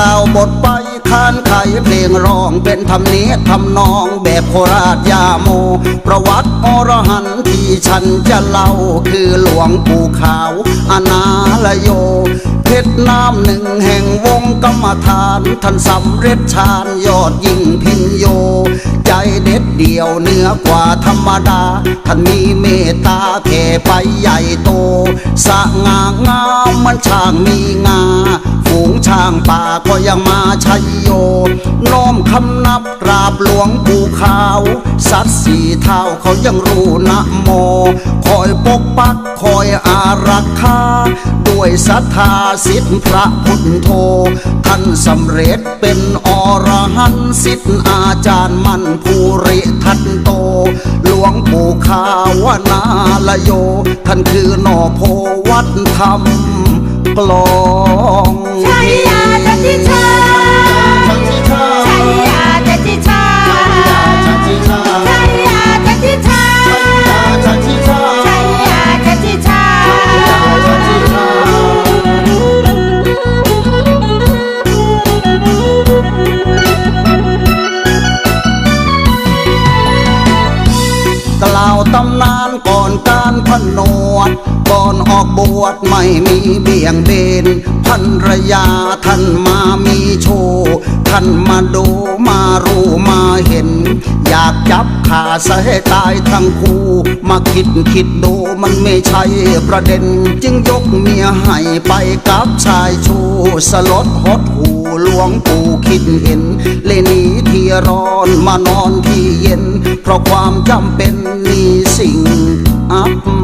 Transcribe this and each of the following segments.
ล่าหมดไป เพลงร้องเป็นทำเนียทำนองแบบโคราชยาโม ประวัติอรหันต์ที่ฉันจะเล่าคือหลวงปู่ขาวอนาลโยเพชรน้ำหนึ่งแห่งวงกรรมฐานท่านสำเร็จชาญยอดยิ่งพินโย ใจเด็ดเดี่ยวเหนือกว่าธรรมดา ท่านมีเมตตาแผ่ไปใหญ่โต สะงางามมันช่างมีงาฝูงช้างป่าก็ยังมาชัยโยน้อมคำนับกราบหลวงปู่ขาว สัตว์สีเท้าเขายังรู้นะโม คอยปกปักคอยอารักขาด้วยศรัทธาสิทธิพระพุทธโธท่านสำเร็จเป็นอรหันต์สิทธิอาจารย์มั่นภูริทัตโต หลวงปู่ขาวนาลโย ท่านคือนอโพวัดธรรมกลองชัยยาจันทิชา ตำนานก่อนการพนวด ก่อนออกบวชไม่มีเบี่ยงเบนพันรยาท่านมามีโชว์ท่านมาดูมารู้มาเห็น อยากจับขาใส่ให้ตายทั้งคู่ มาคิดคิดดูมันไม่ใช่ประเด็น จึงยกเมียให้ไปกับชายชูสลดหดหูหลวงปู่คิดเห็น เลยหนีที่ร้อนมานอนที่เย็น เพราะความจำเป็น มีสิ่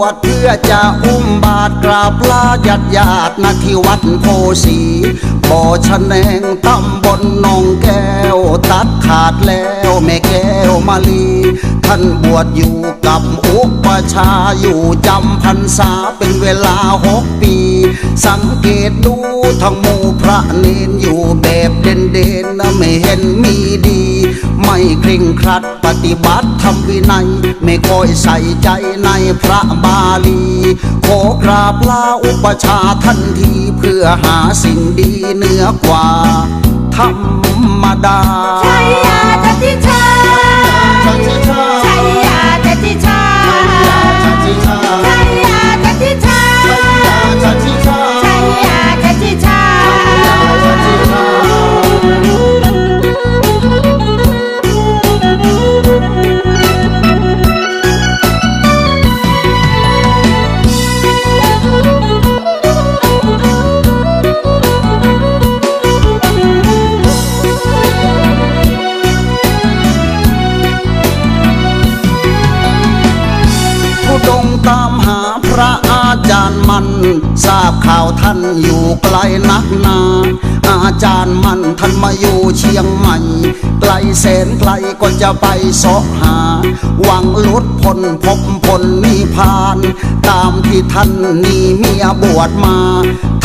วชเพื่อจะอุ้มบาทกราบลาญาติญาตินาที่วัดโพสีบ่อชะแนงตำบลหนองแก้ว ตัดขาดแล้วแม่แก้วมาลี ท่านบวชอยู่กับอุปชาอยู่จำพรรษาเป็นเวลาหกปี สังเกตดูทั้งหมู่พระเนนอยู่แบบเด่นเด่นๆนะไม่เห็นมีดี ไม่เคร่งครัดปฏิบัติทำวินัย ไม่ค่อยใส่ใจในพระบาลี ขอกราบลาอุปชาทันทีเพื่อหาสิ่งดีเหนือกว่าธรรมดา มันทราบข่าวท่านอยู่ไกลนักนาอาจารย์มันท่านมาอยู่เชียงใหม่ไกลแสนไกลก็จะไปเสาะหา หวังลุดพ้นพบผลนิพพาน ตามที่ท่านนี่เมียบวชมา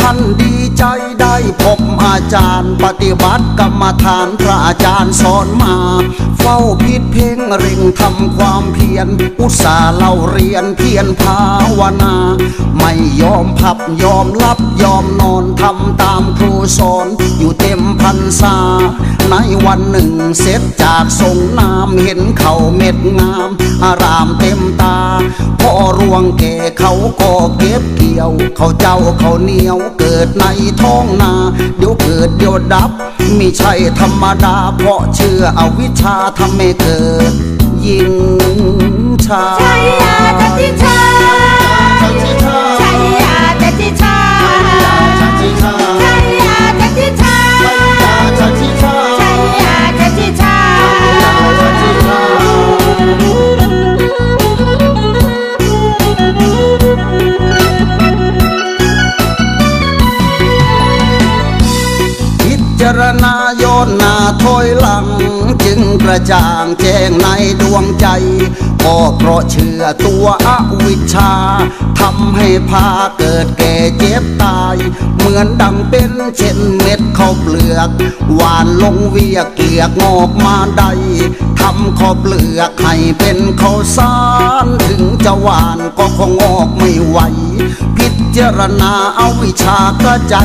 ท่านดีใจได้พบ อาจารย์ ปฏิบัติกรรมฐานพระอาจารย์สอนมา เฝ้าพิษเพ่งเร่งทำความเพียร อุตส่าห์เล่าเรียนเพียรภาวนา ไม่ยอมพับยอมรับยอมนอนทำตามครูสอนอยู่เต็มพรรษา ในวันหนึ่งเสร็จจากสงน้ำเห็นเขาเม็ดงาม อารามเต็มตาพอรวงแก่เขาก็เก็บเกี่ยว เขาเจ้าเขาเหนียวเกิดในท้องนาเดี๋ยวเกิดเดี๋ยวดับไม่ใช่ธรรมดา เพราะเชื่ออวิชชาทำให้เกิด ยิ่งชาชัยยาจันชา ระจ่างแจ้งในดวงใจ ก็เพราะเชื่อตัวอวิชชาทำให้พาเกิดแก่เจ็บตาย เหมือนดังเป็นเช่นเม็ดข้าวเปลือก หวานลงเวียเกลียกงอกมาใดทำข้าวเปลือกให้เป็นข้าวสารถึงจะหวานก็คงงอกไม่ไหวพิจารณาเอาวิชากระใจ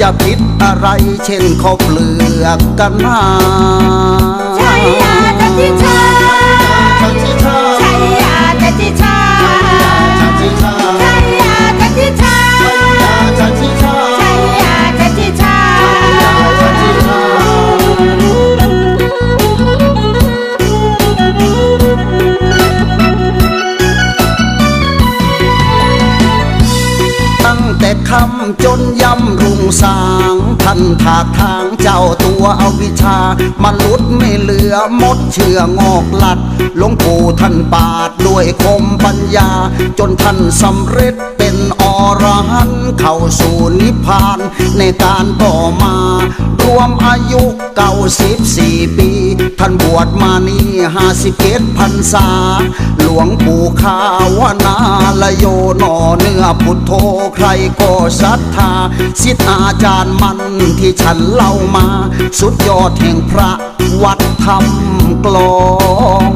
จะผิดอะไรเช่นข้าวเปลือกกันนา ถากทางเจ้าตัวเอาวิชามนุษย์ไม่เหลือมดเชื่องอกหลัดหลวงปู่ท่านปาดด้วยคมปัญญา จนท่านสำเร็จเป็นอรหันต์เข้าสู่นิพพานในการต่อมา มอายุเก้าสิบสี่ปี ท่านบวชมานี่ห้าสิบเอ็ดพรรษา หลวงปู่ขาวนาลโยนอเนื้อพุทโธใครก็ศรัทธาสิทธาจารย์มันที่ฉันเล่ามา สุดยอดแห่งพระวัดธรรมกลอง